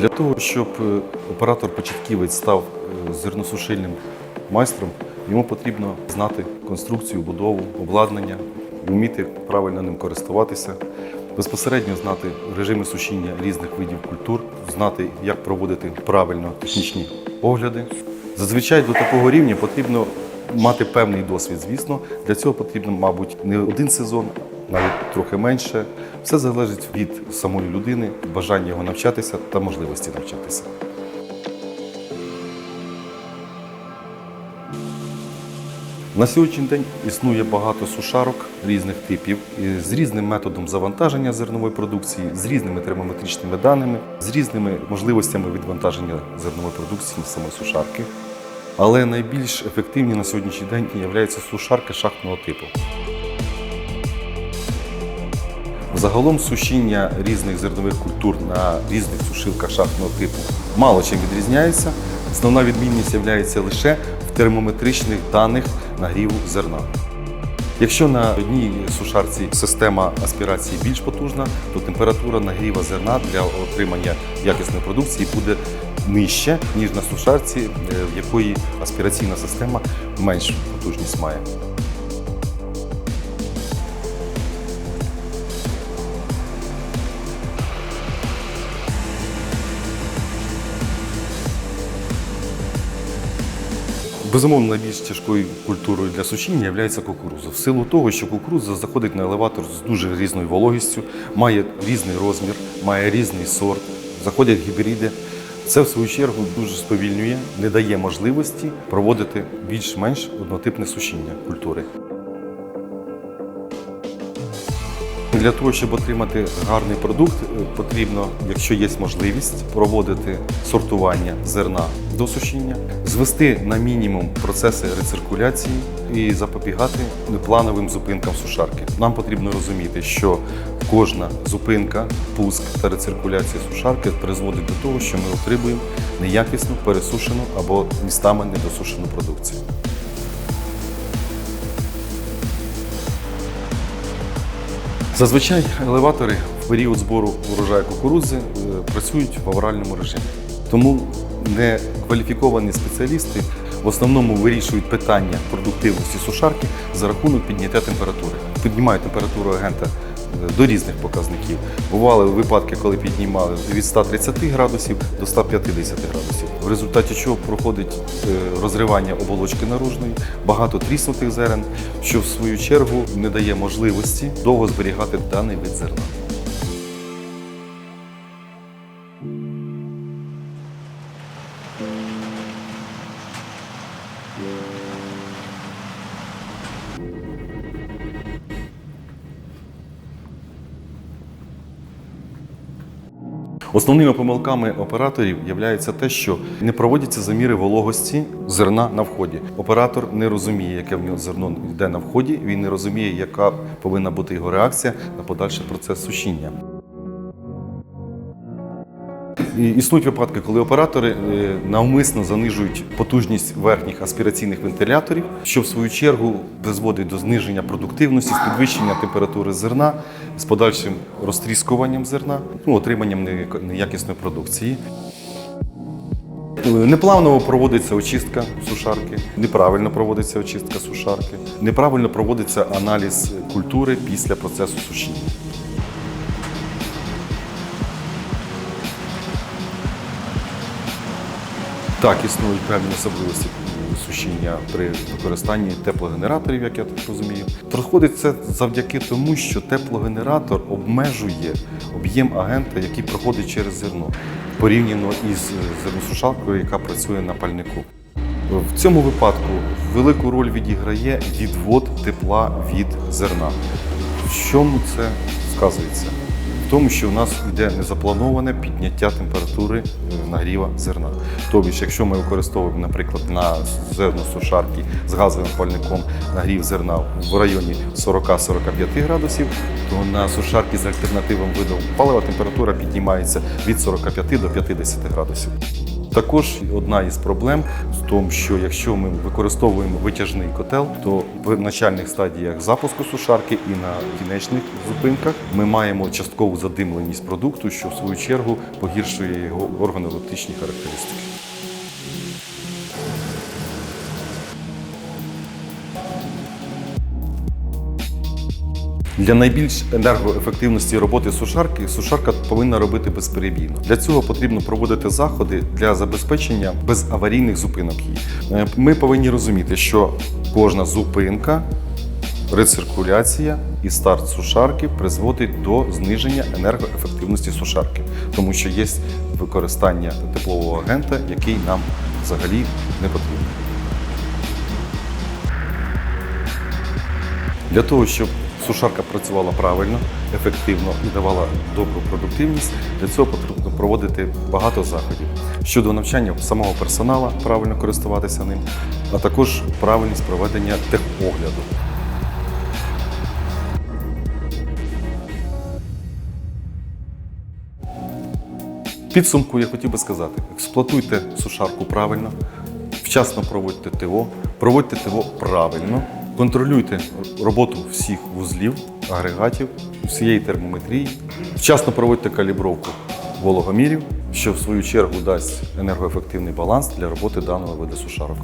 Для того, щоб е, оператор-початківець став е, зерносушильним майстром, йому потрібно знати конструкцію, будову, обладнання, вміти правильно ним користуватися, безпосередньо знати режими сушіння різних видів культур, знати, як проводити правильно технічні огляди. Зазвичай до такого рівня потрібно мати певний досвід, звісно. Для цього потрібно, мабуть, не один сезон, навіть трохи менше. Все залежить від самої людини, бажання його навчатися та можливості навчатися. На сьогоднішній день існує багато сушарок різних типів з різним методом завантаження зернової продукції, з різними термометричними даними, з різними можливостями відвантаження зернової продукції на сушарки. Але найбільш ефективні на сьогоднішній день є сушарки шахтного типу. Загалом сушіння різних зернових культур на різних сушилках шахтного типу мало чим відрізняється. Основна відмінність є лише в термометричних даних нагріву зерна. Якщо на одній сушарці система аспірації більш потужна, то температура нагріва зерна для отримання якісної продукції буде нижча, ніж на сушарці, е, в якої аспіраційна система менш потужність має. Безумовно, найбільш тяжкою культурою для сушіння є кукуруза. В силу того, що кукурудза заходить на елеватор з дуже різною вологістю, має різний розмір, має різний сорт, заходять гібриди. Це, в свою чергу, дуже сповільнює, не дає можливості проводити більш-менш однотипне сушіння культури. Для того, щоб отримати гарний продукт, е, потрібно, якщо є можливість, проводити сортування зерна до сушіння, звести на мінімум процеси рециркуляції і запобігати неплановим зупинкам сушарки. Нам потрібно розуміти, що кожна зупинка, пуск та рециркуляція сушарки призводить до того, що ми отримуємо неякісну, пересушену або містами недосушену продукцію. Зазвичай елеватори в період збору урожаю кукурудзи е, працюють в авральному режимі. Тому некваліфіковані спеціалісти в основному вирішують питання продуктивності сушарки за рахунок підняття температури. Піднімають температуру агента до різних показників. Бували випадки, коли піднімали від 130 градусів до 150 градусів, в результаті чого проходить е, розривання оболочки наружної, багато тріснутих зерен, що в свою чергу не дає можливості довго зберігати даний вид зерна. Основними помилками операторів є те, що не проводяться заміри вологості зерна на вході. Оператор не розуміє, яке в нього зерно йде на вході. Він не розуміє, яка повинна бути його реакція на подальший процес сушіння. Існують випадки, коли оператори е, навмисно занижують потужність верхніх аспіраційних вентиляторів, що в свою чергу призводить до зниження продуктивності, з підвищення температури зерна, з подальшим розтріскуванням зерна, ну, отриманням не- неякісної продукції. Е, Неплавно проводиться очистка сушарки, неправильно проводиться очистка сушарки, неправильно проводиться аналіз культури після процесу сушіння. Так, існують певні особливості сушіння при використанні теплогенераторів, як я так розумію. Проходить це завдяки тому, що теплогенератор обмежує об'єм агента, який проходить через зерно, порівняно із зерносушалкою, яка працює на пальнику. В цьому випадку велику роль відіграє відвод тепла від зерна. В чому це сказується? В тому, що у нас йде незаплановане підняття температури е, нагріва зерна. Тобто, якщо ми використовуємо, наприклад, на зерносушарки з газовим пальником нагрів зерна в районі 40-45 градусів, то на сушарки з альтернативним видом палива температура піднімається від 45 до 50 градусів. Також одна із проблем в тому, що якщо ми використовуємо витяжний котел, то в начальних стадіях запуску сушарки і на кінечних зупинках ми маємо часткову задимленість продукту, що в свою чергу погіршує його органолептичні характеристики. Для найбільш енергоефективності роботи сушарки сушарка повинна робити безперебійно. Для цього потрібно проводити заходи для забезпечення безаварійних зупинок її. Е, Ми повинні розуміти, що кожна зупинка, рециркуляція і старт сушарки призводить до зниження енергоефективності сушарки, тому що є використання теплового агента, який нам взагалі не потрібен. Для того, щоб сушарка працювала правильно, ефективно і давала добру продуктивність, для цього потрібно проводити багато заходів щодо навчання самого персоналу, правильно користуватися ним, а також правильність проведення техогляду. Підсумку я хотів би сказати: експлуатуйте сушарку правильно, вчасно проводьте ТО, проводьте ТО правильно, контролюйте роботу всіх вузлів, агрегатів, всієї термометрії, вчасно проводьте калібровку вологомірів, що в свою чергу дасть енергоефективний баланс для роботи даного виду сушарок.